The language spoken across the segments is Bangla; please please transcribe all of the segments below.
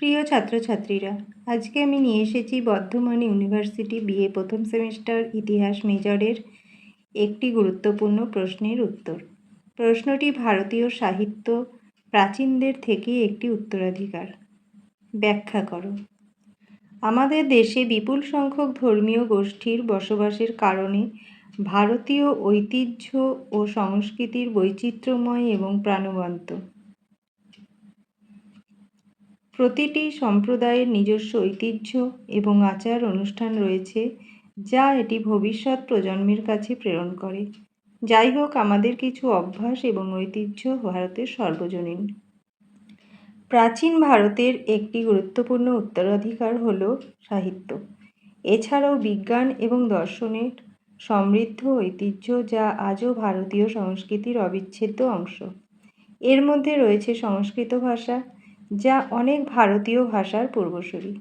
প্রিয় ছাত্রছাত্রীরা, আজকে আমি নিয়ে এসেছি বর্ধমান ইউনিভার্সিটি বিএ প্রথম সেমিস্টার ইতিহাস মেজরের একটি গুরুত্বপূর্ণ প্রশ্নের উত্তর। প্রশ্নটি ভারতীয় সাহিত্য প্রাচীনদের থেকে একটি উত্তরাধিকার। ব্যাখ্যা করো। আমাদের দেশে বিপুল সংখ্যক ধর্মীয় গোষ্ঠীর বসবাসের কারণে ভারতীয় ঐতিহ্য ও সংস্কৃতির বৈচিত্র্যময় এবং প্রাণবন্ত। প্রতিটি সম্প্রদায়ের নিজস্ব ঐতিহ্য এবং আচার অনুষ্ঠান রয়েছে, যা এটি ভবিষ্যৎ প্রজন্মের কাছে প্রেরণ করে। যাই হোক, আমাদের কিছু অভ্যাস এবং ঐতিহ্য ভারতের সর্বজনীন। প্রাচীন ভারতের একটি গুরুত্বপূর্ণ উত্তরাধিকার হল সাহিত্য। এছাড়াও বিজ্ঞান এবং দর্শনের সমৃদ্ধ ঐতিহ্য, যা আজও ভারতীয় সংস্কৃতির অবিচ্ছেদ্য অংশ। এর মধ্যে রয়েছে সংস্কৃত ভাষা যা অনেক ভারতীয় ভাষার পূর্বসূরি।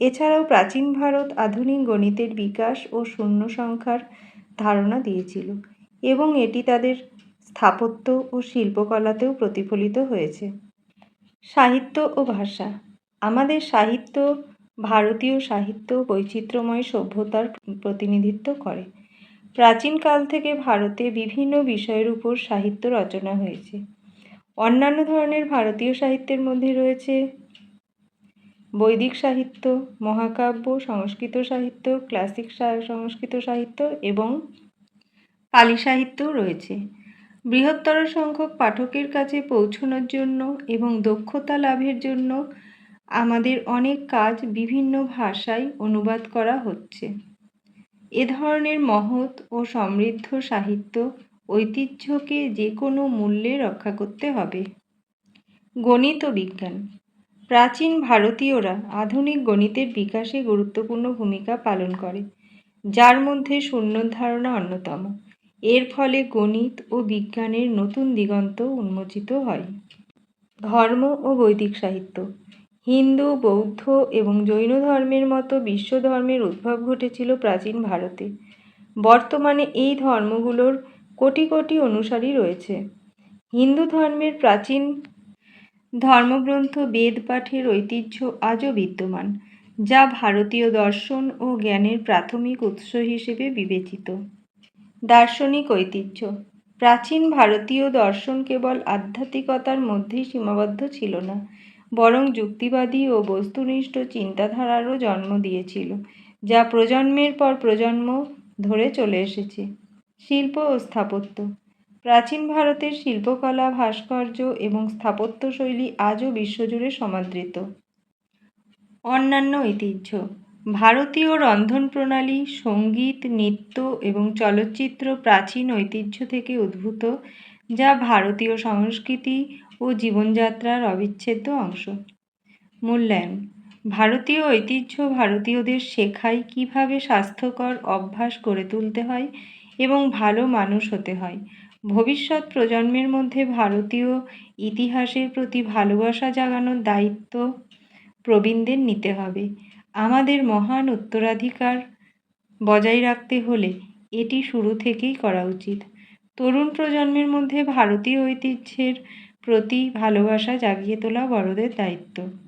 এছাড়াও প্রাচীন ভারত আধুনিক গণিতের বিকাশ ও শূন্য সংখ্যার ধারণা দিয়েছিল এবং এটি তাদের স্থাপত্য ও শিল্পকলাতেও প্রতিফলিত হয়েছে। সাহিত্য ও ভাষা। আমাদের সাহিত্য ভারতীয় সাহিত্য বৈচিত্র্যময় সভ্যতার প্রতিনিধিত্ব করে। প্রাচীনকাল থেকে ভারতে বিভিন্ন বিষয়ের উপর সাহিত্য রচনা হয়েছে। অন্যান্য ধরনের ভারতীয় সাহিত্যের মধ্যে রয়েছে বৈদিক সাহিত্য, মহাকাব্য, সংস্কৃত সাহিত্য, ক্লাসিক সংস্কৃত সাহিত্য এবং পালি সাহিত্যও রয়েছে। বৃহত্তর সংখ্যক পাঠকের কাছে পৌঁছানোর জন্য এবং দক্ষতা লাভের জন্য আমাদের অনেক কাজ বিভিন্ন ভাষায় অনুবাদ করা হচ্ছে। এ ধরনের মহৎ ও সমৃদ্ধ সাহিত্য ঐতিহ্যকে যে কোনো মূল্যে রক্ষা করতে হবে। গণিত ও বিজ্ঞান। প্রাচীন ভারতীয়রা আধুনিক গণিতের বিকাশে গুরুত্বপূর্ণ ভূমিকা পালন করে, যার মধ্যে শূন্য ধারণা অন্যতম। এর ফলে গণিত ও বিজ্ঞানের নতুন দিগন্ত উন্মোচিত হয়। ধর্ম ও বৈদিক সাহিত্য। হিন্দু, বৌদ্ধ এবং জৈন ধর্মের মতো বিশ্ব ধর্মের উদ্ভব ঘটেছিল প্রাচীন ভারতে। বর্তমানে এই ধর্মগুলোর কোটি কোটি অনুসারী রয়েছে। হিন্দু ধর্মের প্রাচীন ধর্মগ্রন্থ, বেদ, পাঠের ঐতিহ্য আজও বিদ্যমান, যা ভারতীয় দর্শন ও জ্ঞানের প্রাথমিক উৎস হিসেবে বিবেচিত। দার্শনিক ঐতিহ্য। প্রাচীন ভারতীয় দর্শন কেবল আধ্যাত্মিকতার মধ্যেই সীমাবদ্ধ ছিল না, বরং যুক্তিবাদী ও বস্তুনিষ্ঠ চিন্তাধারারও জন্ম দিয়েছিল, যা প্রজন্মের পর প্রজন্ম ধরে চলে এসেছে। শিল্প ও স্থাপত্য। প্রাচীন ভারতের শিল্পকলা, ভাস্কর্য এবং স্থাপত্যশৈলী আজও বিশ্বজুড়ে সমাদৃত। অন্যান্য ঐতিহ্য। ভারতীয় রন্ধন প্রণালী, সংগীত, নৃত্য এবং চলচ্চিত্র প্রাচীন ঐতিহ্য থেকে উদ্ভূত, যা ভারতীয় সংস্কৃতি ও জীবনযাত্রার অবিচ্ছেদ্য অংশ। মূল্যায়ন। ভারতীয় ঐতিহ্য ভারতীয়দের শেখায় কীভাবে স্বাস্থ্যকর অভ্যাস গড়ে তুলতে হয় এবং ভালো মানুষ হতে হয়। ভবিষ্যৎ প্রজন্মের মধ্যে ভারতীয় ইতিহাসের প্রতি ভালোবাসা জাগানোর দায়িত্ব প্রবীণদের নিতে হবে। আমাদের মহান উত্তরাধিকার বজায় রাখতে হলে এটি শুরু থেকেই করা উচিত। তরুণ প্রজন্মের মধ্যে ভারতীয় ঐতিহ্যের প্রতি ভালোবাসা জাগিয়ে তোলা বড়দের দায়িত্ব।